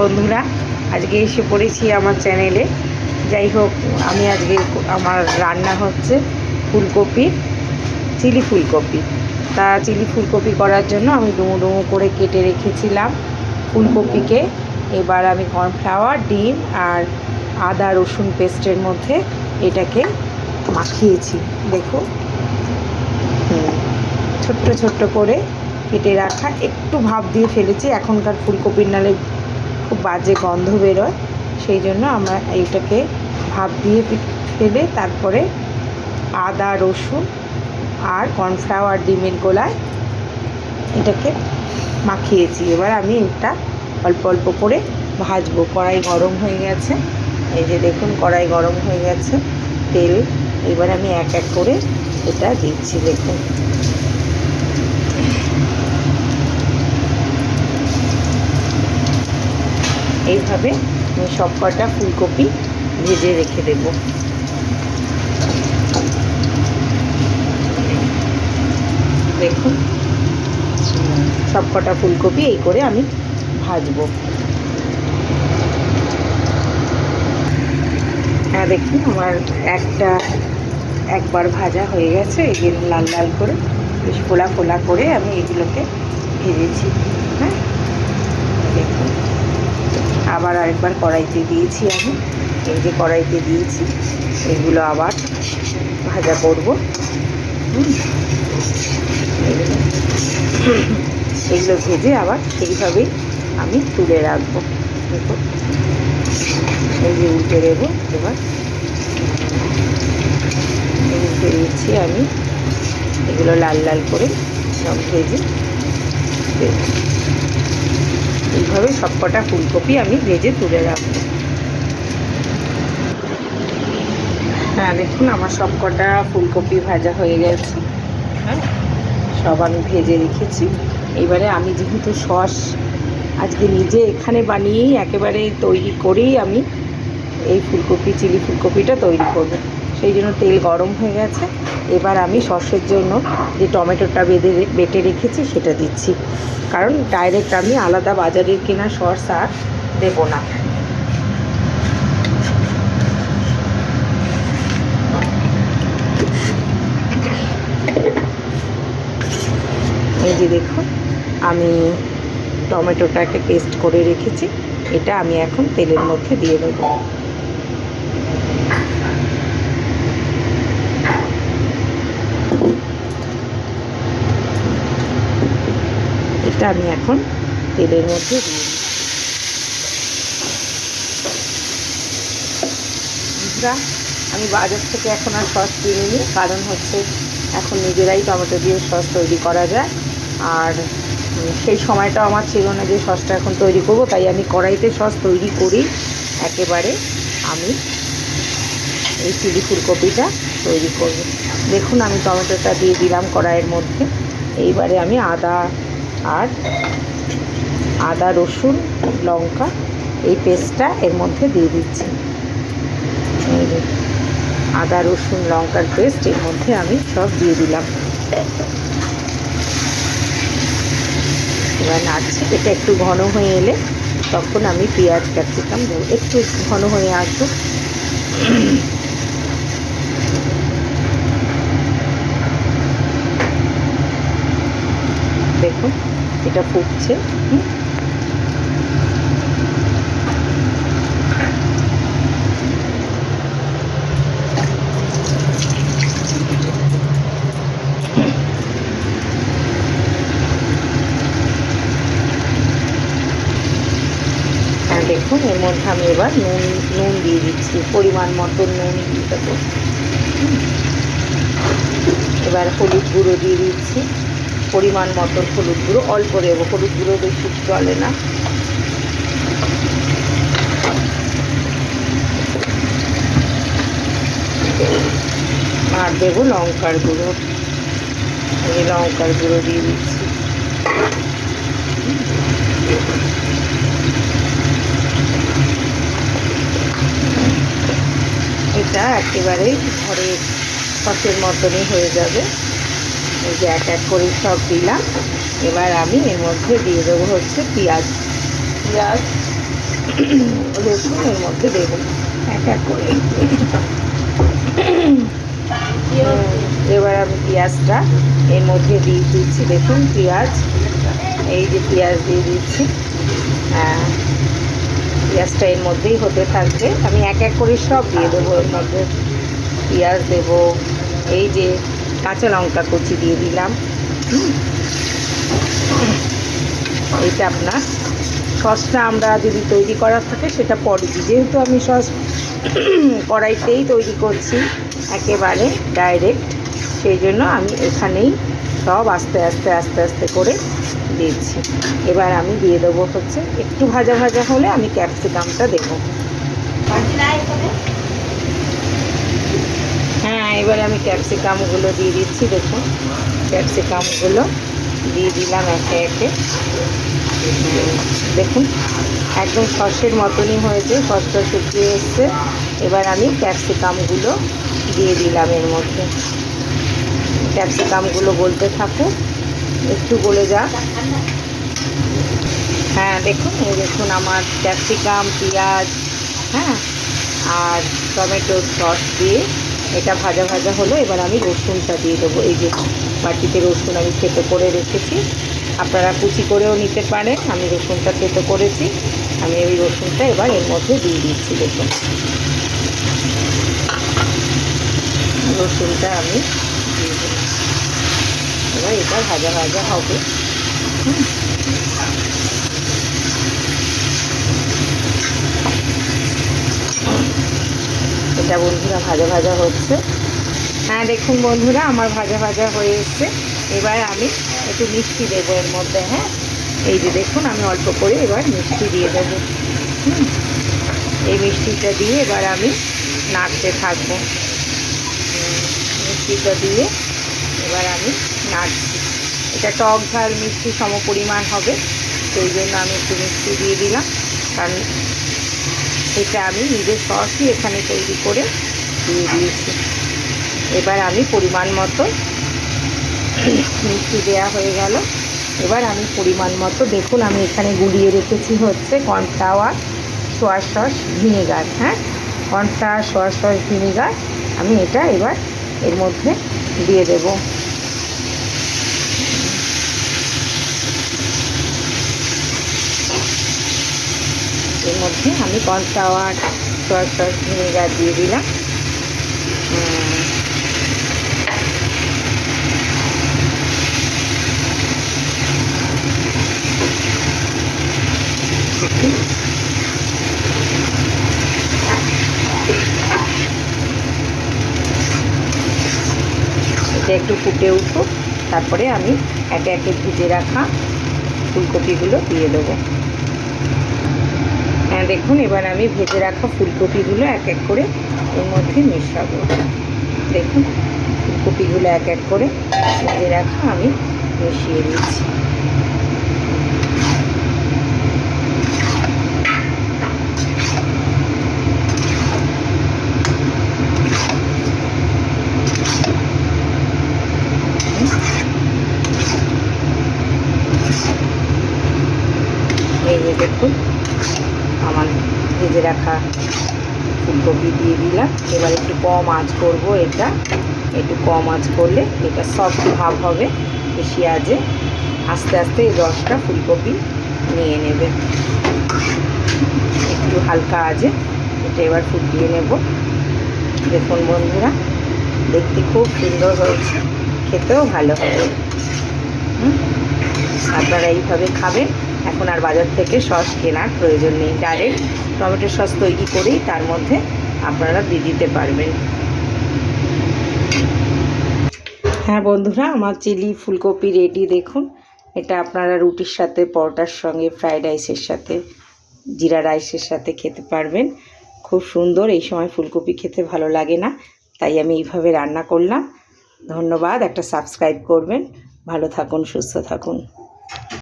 বন্ধুরা, আজকে এসে পড়েছি আমার চ্যানেলে যাই হোক, আমি আজকে আমার রান্না হচ্ছে ফুলকপি, চিলি ফুলকপি। তা চিলি ফুলকপি করার জন্য আমি ডুমো ডুমো করে কেটে রেখেছিলাম ফুলকপিকে। এবার আমি কর্নফ্লাওয়ার ডিম আর আদা, রসুন পেস্টের মধ্যে এটাকে মাখিয়েছি। দেখো। ছোট্ট ছোট্ট করে কেটে রাখা, একটু ভাব দিয়ে ফেলেছি। এখনকার ফুলকপির নালে বাজে গন্ধ বেরোয়, সেই জন্য আমরা এইটাকে ভাপ দিয়ে ফেলে তারপরে আদা, রসুন আর কর্নফ্লাওয়ার ডিমের গোলায় এটাকে মাখিয়েছি। এবার আমি এটা অল্প অল্প করে ভাজবো। কড়াই গরম হয়ে গেছে। এই যে দেখুন, কড়াই গরম হয়ে গেছে, তেল। এবার আমি এক এক করে এটা দিচ্ছি, দেখুন। এইভাবে আমি সব কটা ফুলকপি ভেজে রেখে দেব। দেখুন, সব কটা ফুলকপি এই করে আমি ভাজবো। হ্যাঁ দেখুন, আমার একটা একবার ভাজা হয়ে গেছে এগুলো লাল লাল করে, বেশ ফোলা ফোলা করে আমি এগুলোকে ভেজেছি হ্যাঁ দেখুন আবার আরেকবার কড়াইতে দিয়েছি আমি। এই যে কড়াইতে দিয়েছি, এগুলো আবার ভাজা করব। এগুলো ভেজে আবার সেইভাবেই আমি তুলে রাখব। এই যে উল্টে দেবো এবার। উল্টে দিচ্ছি আমি। এগুলো লাল লাল করে সব ভেজে। দেবো এইভাবে সবকটা ফুলকপি আমি ভেজে তুলে রাখব। হ্যাঁ দেখুন, আমার সবকটা ফুলকপি ভাজা হয়ে গেছে। হ্যাঁ সব আমি ভেজে রেখেছি। এবারে আমি যেহেতু সস আজকে নিজে এখানে বানিয়েই একেবারে তৈরি করেই আমি এই ফুলকপি, চিলি ফুলকপিটা তৈরি করব। সেই জন্য তেল গরম হয়ে গেছে। এবার আমি সসের জন্য যে টমেটোটা বেঁধে বেটে রেখেছি সেটা দিচ্ছি। কারণ ডাইরেক্ট আমি আলাদা বাজারের কেনা সস আর দেবো না। এই যে দেখুন, আমি টমেটোটাকে পেস্ট করে রেখেছি। এটা আমি এখন তেলের মধ্যে দিয়ে দেবো। এটা আমি এখন তেলের মধ্যে দিয়ে আমি বাজার থেকে এখন আর সস কিনিনি, কারণ হচ্ছে এখন নিজেরাই টমেটো দিয়ে সস তৈরি করা যায়। আর সেই সময়টা আমার ছিল না যে সসটা এখন তৈরি করব, তাই আমি কড়াইতে সস তৈরি করি। একেবারে আমি এই চিলি ফুলকপিটা তৈরি করব। দেখুন আমি টমেটোটা দিয়ে দিলাম কড়াইয়ের মধ্যে। এইবারে আমি আদা আর আদা, রসুন, লঙ্কা, এই পেস্টটা এর মধ্যে দিয়ে দিচ্ছি। আদা, রসুন, লঙ্কার পেস্ট এর মধ্যে আমি সব দিয়ে দিলাম। এবার নাড়ছি, এটা একটু ঘন হয়ে এলে তখন আমি পেঁয়াজ, ক্যাপসিকাম দেবো। একটু ঘন হয়ে আসুক। দেখুন এটা ফুটছে। দেখুন, এর মধ্যে আমি এবার নুন নুন দিয়ে দিচ্ছি, পরিমাণ মতো নুন দিয়ে দেবো। এবার হলুদ গুঁড়ো দিয়ে দিচ্ছি। পরিমাণ মতো হলুদ গুঁড়ো, অল্প দেবো। হলুদ গুঁড়ো বেশি চলে না। আর দেবো লঙ্কার গুঁড়ো। এই লঙ্কার গুঁড়ো দিয়ে দিচ্ছি। এটা একেবারেই ঘরের সসের মতনই হয়ে যাবে। এই যে এক এক করে সব দিলাম। এবার আমি এর মধ্যে দিয়ে দেবো হচ্ছে পেঁয়াজ। পেঁয়াজ, রসুন এর মধ্যে দেবো। এক এক করে। এবার আমি পেঁয়াজটা এর মধ্যে দিয়ে দিচ্ছি। দেখুন পেঁয়াজ, এই যে পেঁয়াজ দিয়ে দিচ্ছি। হ্যাঁ পেঁয়াজটা এর মধ্যেই হতে থাকবে। আমি এক এক করে সব দিয়ে দেবো। এর মধ্যে পেঁয়াজ দেবো। এই যে কাঁচা লঙ্কা কুচি দিয়ে দিলাম। এইটা আপনার সসটা আমরা যদি তৈরি করার থাকে সেটা পরে দিই। যেহেতু আমি সস কড়াইতেই তৈরি করছি একেবারে ডাইরেক্ট সেই জন্য আমি এখানেই সব আস্তে আস্তে আস্তে আস্তে করে দিচ্ছি। এবার আমি দিয়ে দেবো হচ্ছে একটু ভাজা ভাজা হলে আমি ক্যাপসিকামটা দেবো। এবারে আমি ক্যাপসিকামগুলো দিয়ে দিচ্ছি, দেখুন। ক্যাপসিকামগুলো দিয়ে দিলাম একে একে। দেখুন, একদম সসের মতনই হয়েছে সসটা শুকিয়ে এসছে। এবার আমি ক্যাপসিকামগুলো দিয়ে দিলাম এর মধ্যে। ক্যাপসিকামগুলো বলতে থাকুক, একটু বলে যাক। হ্যাঁ দেখুন, এই দেখুন আমার ক্যাপসিকাম পেঁয়াজ হ্যাঁ আর টমেটোর সস দিয়ে এটা ভাজা ভাজা হলো, এবার আমি রসুনটা দিয়ে দেবো। এই যে বাটিতে রসুন আমি থেতো করে রেখেছি। আপনারা কুচি করেও নিতে পারেন, আমি রসুনটা থেতো করেছি। আমি ওই রসুনটা এবার এর মধ্যে দিয়ে দিচ্ছি, দেখুন। রসুনটা আমি দিয়ে এবার এটা ভাজা ভাজা হবে। এটা বন্ধুরা, ভাজা ভাজা হচ্ছে। হ্যাঁ দেখুন বন্ধুরা, আমার ভাজা ভাজা হয়ে এসছে। এবার আমি একটু মিষ্টি দেবো এর মধ্যে হ্যাঁ? এই যে দেখুন, আমি অল্প করে এবার মিষ্টি দিয়ে দেবো। হুম। এই মিষ্টিটা দিয়ে এবার আমি নাড়তে থাকব। মিষ্টিটা দিয়ে এবার আমি নাড়ছি। এটা টক ঝাল মিষ্টি সম পরিমাণ হবে, সেই জন্য আমি একটু মিষ্টি দিয়ে দিলাম। কারণ এটা আমি নিজের সসই এখানে তৈরি করে দিয়ে দিয়েছি। এবার আমি পরিমাণ মতো মিষ্টি দেওয়া হয়ে গেল। এবার আমি পরিমাণ মতো, দেখুন আমি এখানে গুলিয়ে রেখেছি হচ্ছে কর্নফ্লাওয়ার সোয়া সস ভিনেগার হ্যাঁ? কর্নফ্লাওয়ার সোয়া সস ভিনেগার আমি এটা এবার এর মধ্যে দিয়ে দেব। এর মধ্যে আমি কর্নফ্লাওয়ার সোয়া সস ভিনেগার দিয়ে দিলাম। একটু ফুটে উঠুক, তারপরে আমি একে একে ভেজে রাখা ফুলকপিগুলো দিয়ে দেবো। দেখুন, এবার আমি ভেজে রাখা ফুলকপিগুলো এক এক করে এর মধ্যে মেশাবো। দেখুন, ফুলকপিগুলো এক এক করে ভেজে রাখা আমি মিশিয়ে দিচ্ছি এই যে দেখুন আমার ভেজে রাখা ফুলকপি দিয়ে দিলাম। এবার একটু কম আঁচ করব এটা। একটু কম আঁচ করলে এটা সফট ভাব হবে বেশি আজে আস্তে আস্তে এই রসটা ফুলকপি নিয়ে নেবে। একটু হালকা আজে এটা এবার ফুটিয়ে নেব। দেখুন বন্ধুরা, দেখতে খুব সুন্দর হয়েছে। খেতেও ভালো হবে। আপনারা এইভাবে খাবেন। এখন আর বাজার থেকে সস কেনার প্রয়োজন নেই। ডাইরেক্ট টমেটো সস তৈরি করেই তার মধ্যে আপনারা দিয়ে দিতে পারবেন। হ্যাঁ বন্ধুরা, আমার চিলি ফুলকপি রেডি দেখুন। এটা আপনারা রুটির সাথে, পরোটার সঙ্গে ফ্রাইড রাইসের সাথে, জিরা রাইসের সাথে খেতে পারবেন। খুব সুন্দর, এই সময় ফুলকপি খেতে ভালো লাগে না, তাই আমি এইভাবে রান্না করলাম। ধন্যবাদ, একটা সাবস্ক্রাইব করবেন। ভালো থাকুন, সুস্থ থাকুন।